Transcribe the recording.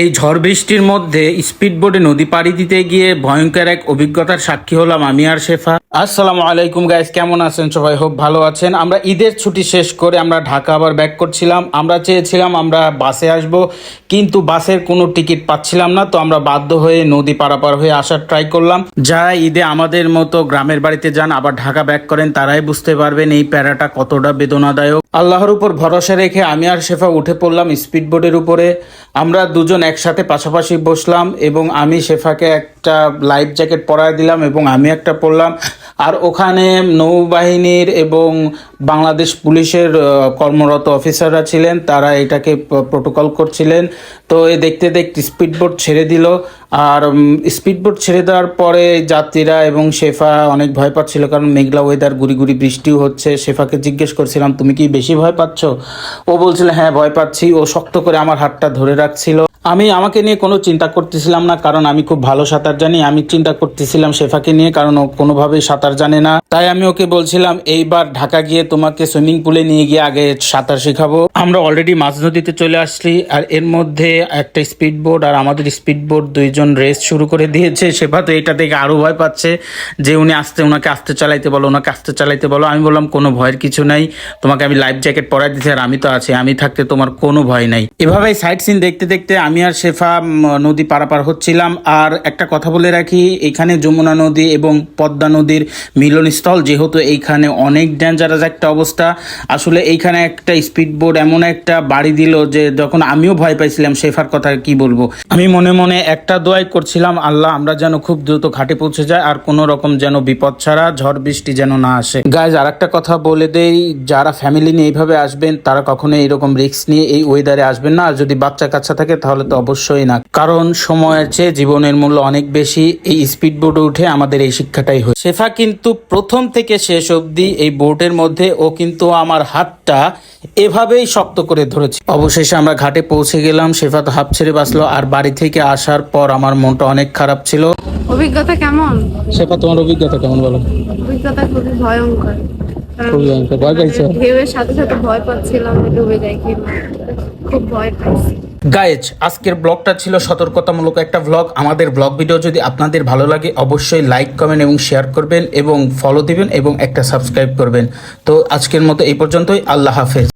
এই ঝড় বৃষ্টির মধ্যে স্পিড বোটে নদী পাড়ি দিতে গিয়ে ভয়ঙ্কর এক অভিজ্ঞতার সাক্ষী হলাম আমি আর শেফা। আসসালামু আলাইকুম গাইস কেমন আছেন? সবাই হোপ ভালো আছেন। আমরা ঈদের ছুটি শেষ করে আমরা ঢাকা আবার ব্যাক করছিলাম। আমরা চেয়েছিলাম আমরা বাসে আসব, কিন্তু বাসের কোনো টিকিট পাচ্ছিলাম না, তো আমরা বাধ্য হয়ে নদী পারাপার হয়ে আসার ট্রাই করলাম। যারা ঈদে আমাদের মতো গ্রামের বাড়িতে যান, আবার ঢাকা ব্যাক করেন, তারাই বুঝতে পারবেন এই প্যারাটা কতটা বেদনাদায়ক। আল্লাহর উপর ভরসা রেখে আমি আর শেফা উঠে পড়লাম স্পিড বোটের উপরে। আমরা দুজন একসাথে পাশাপাশি বসলাম এবং আমি শেফাকে একটা লাইফ জ্যাকেট পরায় দিলাম এবং আমি একটা পরলাম। আর ওখানে নৌবাহিনীর এবং বাংলাদেশ পুলিশের কর্মরত অফিসাররা ছিলেন, তারা এটাকে প্রোটোকল করছিলেন। তো এ দেখতে দেখতে স্পিড বোট ছেড়ে দিল। আর স্পিডবোট ছেড়ে দেওয়ার পরে যাত্রীরা এবং শেফা অনেক ভয় পাচ্ছিল কারণ মেঘলা ওয়েদার গুড়ি গুড়ি বৃষ্টিও হচ্ছে। শেফাকে জিজ্ঞেস করছিলাম, তুমি কি বেশি ভয় পাচ্ছ? ও বলছিল হ্যাঁ ভয় পাচ্ছি। ও শক্ত করে আমার হাতটা ধরে রাখছিল। আমি আমাকে নিয়ে কোনো চিন্তা করতেছিলাম না, কারণ আমি খুব ভালো সাঁতার জানি। আমি চিন্তা করতেছিলাম শেফাকে নিয়ে, কারণ ও কোনোভাবেই সাঁতার জানে না। তাই আমি ওকে বলছিলাম, এইবার ঢাকা গিয়ে তোমাকে সুইমিং পুলে নিয়ে গিয়ে আগে সাঁতার শেখাবো। আমরা অলরেডি মাঝ নদীতে চলে আসছি, আর এর মধ্যে একটা স্পিড বোট আর আমাদের স্পিড বোট দুইজন রেস শুরু করে দিয়েছে। শেফা তো এটা থেকে আরও ভয় পাচ্ছে যে উনি আসতে ওনাকে আসতে চালাইতে বলো ওনাকে আসতে চালাইতে বলো। আমি বললাম, কোনো ভয়ের কিছু নাই, তোমাকে আমি লাইফ জ্যাকেট পরাই দিচ্ছি আর আমি তো আছি, আমি থাকতে তোমার কোনো ভয় নাই। এভাবেই সাইড সিন দেখতে দেখতে আমি আর শেফা নদী পারাপার হচ্ছিলাম। আর একটা কথা বলে রাখি, এখানে যমুনা নদী এবং পদ্মা নদীর মিলনস্থল যেহেতু এইখানে অনেক ডেঞ্জারাস একটা অবস্থা। আসলে এইখানে একটা স্পিড বোট এমন একটা বাড়ি দিল যে যখন আমিও ভয় পাইছিলাম, শেফার কথা কি বলব? আমি মনে মনে একটা দোয়াই করছিলাম, আল্লাহ আমরা যেন খুব দ্রুত ঘাটে পৌঁছে যাই আর কোনো রকম যেন বিপদ ছাড়া ঝড় বৃষ্টি যেন না আসে। গাইজ আর একটা কথা বলে দেই, যারা ফ্যামিলি নিয়ে এইভাবে আসবেন, তারা কখনো এইরকম রিস্ক নিয়ে এই ওয়েদারে আসবেন না। আর যদি বাচ্চা কাচ্চা থাকে, তাহলে তো অবশ্যই না। কারণ সময়ের চেয়ে জীবনের মূল্য অনেক বেশি এই স্পিড বোটে উঠে আমাদের এই শিক্ষাটাই হয় শেফা কিন্তু প্রথম থেকে শেষ অবধি এই বোর্ডের মধ্যে ও কিন্তু আমার হাতটা এভাবেই শক্ত করে ধরেছে। অবশেষে আমরা ঘাটে পৌঁছে গেলাম শেফা তো হাফ ছেড়ে বাঁচলো আর বাড়ি থেকে আসার পর আমার মনটা অনেক খারাপ ছিল। অভিজ্ঞতা কেমন? শেফা তোমার অভিজ্ঞতা কেমন বলো? অভিজ্ঞতা খুবই ভয়ঙ্কর। ভয় পাইছো? ঢেউয়ের সাথে সাথে ভয় পাচ্ছিলাম ডুবে যাই কি খুব ভয় পাইছি। গাইজ আজকের ব্লগটা ছিল সতর্কতামূলক একটা ব্লগ আমাদের ব্লগ ভিডিও যদি আপনাদের ভালো লাগে অবশ্যই লাইক কমেন্ট এবং শেয়ার করবেন এবং ফলো দিবেন এবং একটা সাবস্ক্রাইব করবেন। তো আজকের মতো এই পর্যন্তই। আল্লাহ হাফেজ।